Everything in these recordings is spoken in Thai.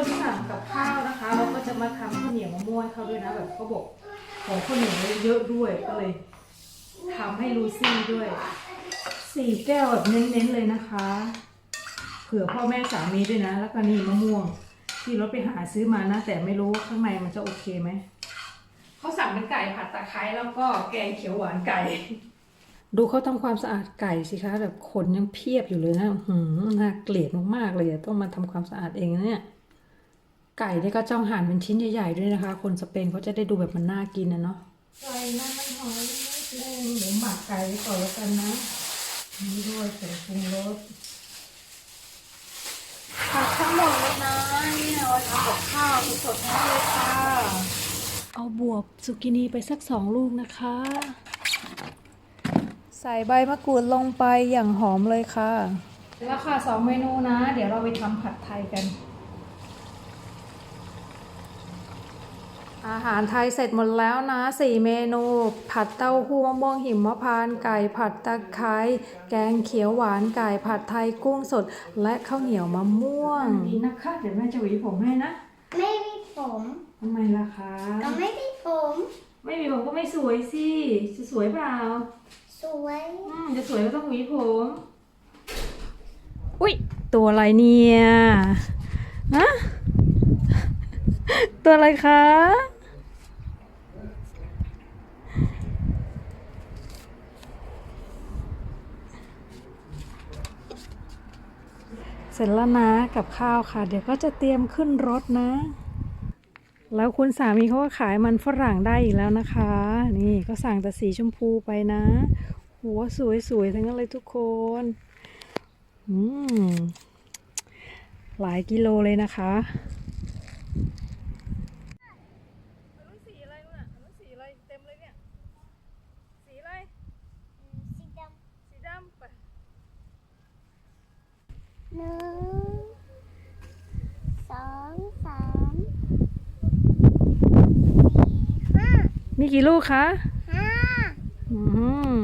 คนสั่งกับข้าวนะคะ เราก็จะมาทำข้าวเหนียวมะม่วงให้เขาด้วยนะแบบเขาบอกของข้าวเหนียวเยอะด้วยก็เลยทำให้ลูซี่ด้วยสี่แก้วแบบเน้นๆเลยนะคะ เผื่อพ่อแม่สามีด้วยนะ แล้วก็นี่มะม่วง ที่รถไปหาซื้อมานะ แต่ไม่รู้ว่าข้างในมันจะโอเคไหมเขาสั่งเป็นไก่ผัดตะไคร้แล้วก็แกงเขียวหวานไก่ ดูเขาทำความสะอาดไก่สิคะแบบขนยังเพียบอยู่เลยนะหืมน่าเกลียดมากๆเลยอะต้องมาทำความสะอาดเองนะเนี่ย ไก่เนี่ยก็จ้องหั่นเป็นชิ้นใหญ่ๆด้วยนะคะ คนสเปนเขาจะได้ดูแบบมันน่ากินนะเนาะใส่น้ำมันหอยนิดนึงหมูหมักไก่ไว้ก่อนแล้วกันนะนี่ด้วยใส่ปรุงรสผักทั้งหมดเลยนะเนี่ยไว้ทำกับข้าวสดๆทั้งเลยค่ะ เอาบวบสุกินีไปสักสองลูกนะคะ ใส่ใบมะกรูดลงไปอย่างหอมเลยค่ะ แล้วค่ะสองเมนูนะ เดี๋ยวเราไปทำผัดไทยกัน อาหารไทยเสร็จหมดแล้วนะสี่เมนู ผัดเต้าหู้มะม่วงหิมพานต์ไก่ผัดตะไคร้แกงเขียวหวานไก่ผัดไทยกุ้งสด และข้าวเหนียวมะม่วงดีนะคะ เดี๋ยวแม่จะหวีผมให้นะไม่มีผมทำไมล่ะคะก็ไม่มีผม ไม่มีผมก็ไม่สวยสิจะสวยเปล่าสวยอืมจะสวยก็ต้องหวีผมอุ๊ยตัวอะไรเนี่ยนะ ตัวอะไรคะ เสร็จแล้วนะกับข้าวค่ะ เดี๋ยวก็จะเตรียมขึ้นรถนะ แล้วคุณสามีเขาก็ขายมันฝรั่งได้อีกแล้วนะคะ นี่ก็สั่งแต่สีชมพูไปนะ หัวสวยๆ ทั้งนั้นเลยทุกคน อืมหลายกิโลเลยนะคะสีอะไรน่ะสีอะไรเต็มเลยเนี่ย สีอะไร สีด สีดำไปำหนึ่งสองสามสี่ห้า มีกี่ลูกคะห้าอืม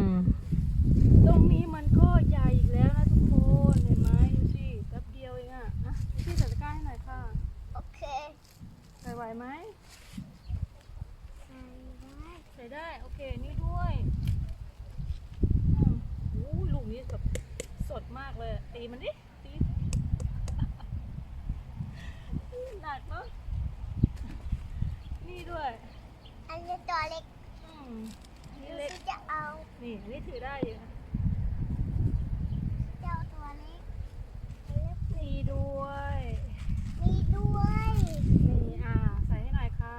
ตรงนี้มันก็ใหญ่อีกแล้วนะทุกคน เห็นไหมดูสิแป๊บเดียวเองอะอะดูสิใส่ตะกร้าให้หน่อยค่ะโอเคใส่ไหวไหมใส่ได้ใส่ได้โอเคนี่ด้วยอืมโอ้ยลูกนี้แบบสดมากเลย ตีมันดิตีหนักเนาะนี่ด้วย อันนี้ตัวเล็กอืมนี่ดูเล็กสิจะเอา นี่อันนี่ถือได้อยู่นะ เจ้าตัวเล็ก นี่ด้วย มีด้วย นี่อ่า ใส่ให้หน่อยค่ะ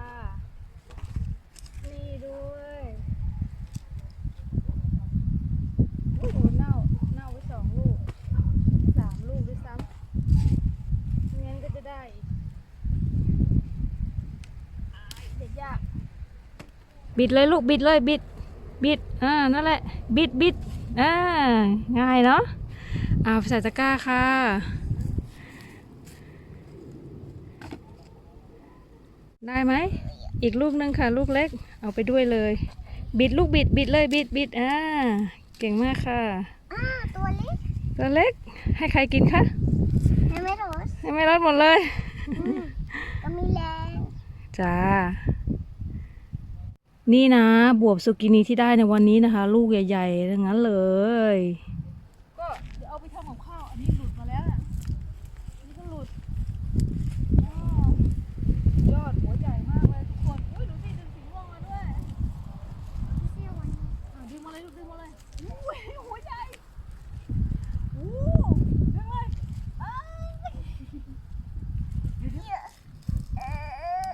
นี่ด้วยโอ้โหเน่า เน่าไว้สองลูก สามลูกด้วยซ้ำไม่งั้นก็จะได้อีกอ้ายเด็ดยาก บิดเลยลูกบิดเลยบิด บิดอ่านั่นแหละ บิดบิดอ่าง่ายเนาะอ่าใส่ตะกร้าค่ะได้ไหม อีกลูกหนึงค่ะ ลูกเล็ก เอาไปด้วยเลย บิดลูกบิดบิดเลยบิดบิดอ่า เก่งมากค่ะอ่าตัวเล็ก ตัวเล็ก ให้ใครกินคะ ให้ไม่รู้ให้ไม่รอดหมดเลยอืมก็มีแรง จ้า นี่นะ บวบสุกินีที่ได้ในวันนี้นะคะ ลูกใหญ่ๆทั้งนั้นเลย ก็เดี๋ยวเอาไปทำกับข้าว อันนี้หลุดมาแล้วน่ะอันนี่ก็หลุดอ้อยอดหัวใหญ่มากเลยทุกคน อุ้ยดูสิดึงสีม่วงมาด้วย เที่ยววันนี้ อะดึงมาเลยลูกดึงมาเลยอุ้ยหัวใหญ่อู้ดึงเลยอ้าย เออ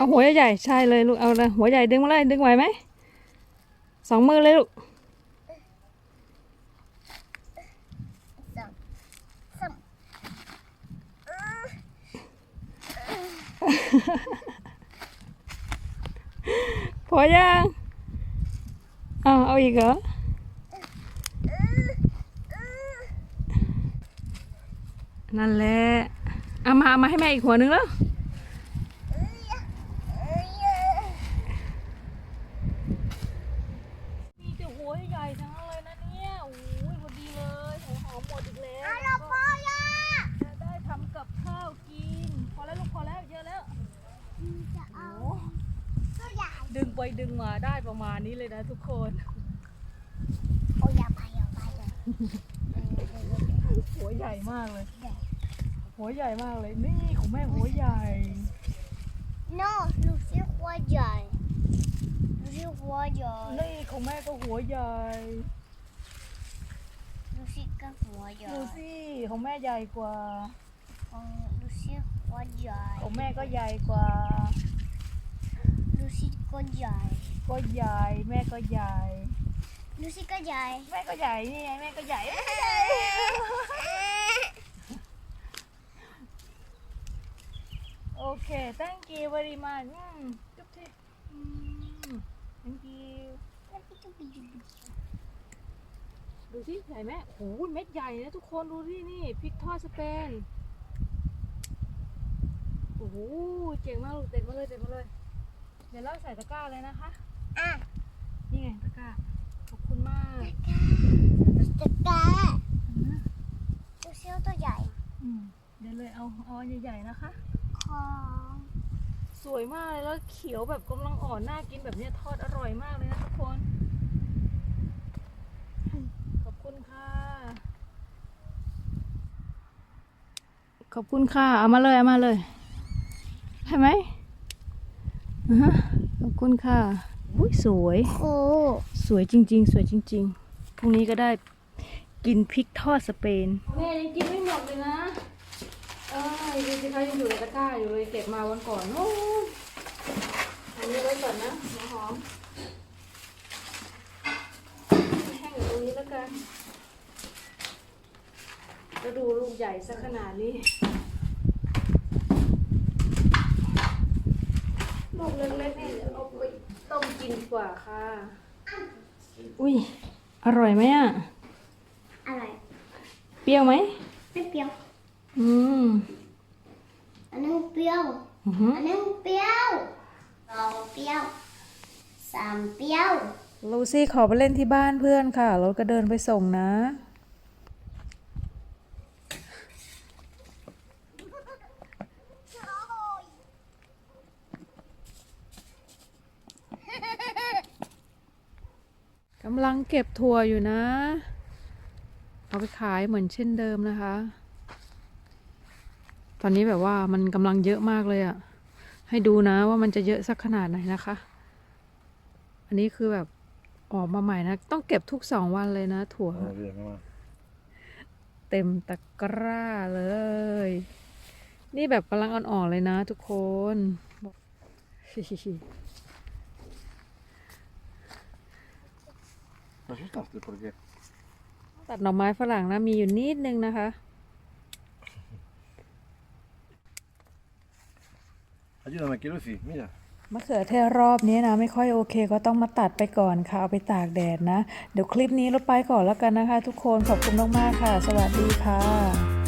เอาหัวใหญ่ๆใช่เลยลูก เอาเลยหัวใหญ่ดึงมาเลยดึงไหวไหม สองมือเลยลูกสองสามเออพอยังเอาเอาอีกเหรอเออเออนั่นแหละ เอามาเอามาให้แม่อีกหัวหนึงแล้ว เออเออ ไปดึงมาได้ประมาณนี้เลยนะทุกคนโอ้ยอย่าไปอย่าไปเลยหัวใหญ่มากเลย หัวใหญ่มากเลย นี่ของแม่หัวใหญ่ no ลูซี่หัวใหญ่ลูซี่หัวใหญ่นี่ของแม่ก็หัวใหญ่ลูซี่ก็หัวใหญ่ดูสิของแม่ใหญ่กว่าของลูซี่หัวใหญ่ของแม่ก็ใหญ่กว่า ลูซี่ก็ใหญ่ก็ใหญ่แม่ก็ใหญ่ลูซี่ก็ใหญ่แม่ก็ใหญ่นี่ไงแม่ก็ใหญ่แม่ก็ใหญ่โอเค thank you very much อืมจุ๊บทีอืม thank you ดูสิใหญ่ไหมโอ้โหเม็ดใหญ่นะทุกคนดูที่นี่พริกทอดสเปนโอ้โหเจ๋งมากลูกเต็มมาเลยเต็มมาเลย เดี๋ยวเราใส่ตะกร้าเลยนะคะ อะนี่ไงตะกร้า ขอบคุณมากจะแกอืมลูซี่ตัวใหญ่ อืมเดี๋ยวเลยเอาเอาอันใหญ่ๆนะคะ ของสวยมากเลยแล้วเขียวแบบกำลังอ่อนน่ากินแบบเนี้ยทอดอร่อยมากเลยนะทุกคน ขอบคุณค่ะ ขอบคุณค่ะ เอามาเลย เอามาเลย ใช่ไหมอ่าฮะ ขอบคุณค่ะอุ้ยสวยโอ้สวยจริง ๆ สวยจริงๆพรุ่งนี้ก็ได้กินพริกทอดสเปนแม่ยังกินไม่หมดเลยนะเอ้ยดูสิคะยังอยู่ในตะกร้าอยู่เลยเก็บมาวันก่อนโอ้ยอันนี้ไว้ก่อนนะหัวหอมแห้งอยู่ตรงนี้แล้วกันแล้วดูลูกใหญ่สักขนาดนี้ ลูกเล็กๆนี่เดี๋ยวเอาไปต้มกินดีกว่าค่ะ อุ้ย อร่อยไหมอะอะไรเปรี้ยวไหม ไม่เปรี้ยว อืม อันนึงเปรี้ยว อือหืออันนึงเปรี้ยวสองเปรี้ยวสามเปรี้ยว ลูซี่ขอไปเล่นที่บ้านเพื่อนค่ะ รถก็เดินไปส่งนะ กำลังเก็บถั่วอยู่นะ เอาไปขายเหมือนเช่นเดิมนะคะ ตอนนี้แบบว่ามันกำลังเยอะมากเลยอะให้ดูนะว่ามันจะเยอะสักขนาดไหนนะคะ อันนี้คือแบบออกมาใหม่นะ ต้องเก็บทุกสองวันเลยนะ ถั่ว Buenos días, mamá. เต็มตะกร้าเลย นี่แบบกำลังอ่อนๆเลยนะทุกคน ¿Te asustaste? ¿Por qué? ตัดหน่อไม้ฝรั่งนะมีอยู่นิดนึงนะคะ Ayúdame aquí, Lucy. Mira. มะเขือเทศรอบนี้นะ ไม่ค่อยโอเค ก็ต้องมาตัดไปก่อนค่ะ เอาไปตากแดดนะ เดี๋ยวคลิปนี้เราไปก่อนแล้วกันนะคะ ทุกคนขอบคุณมากๆค่ะ สวัสดีค่ะ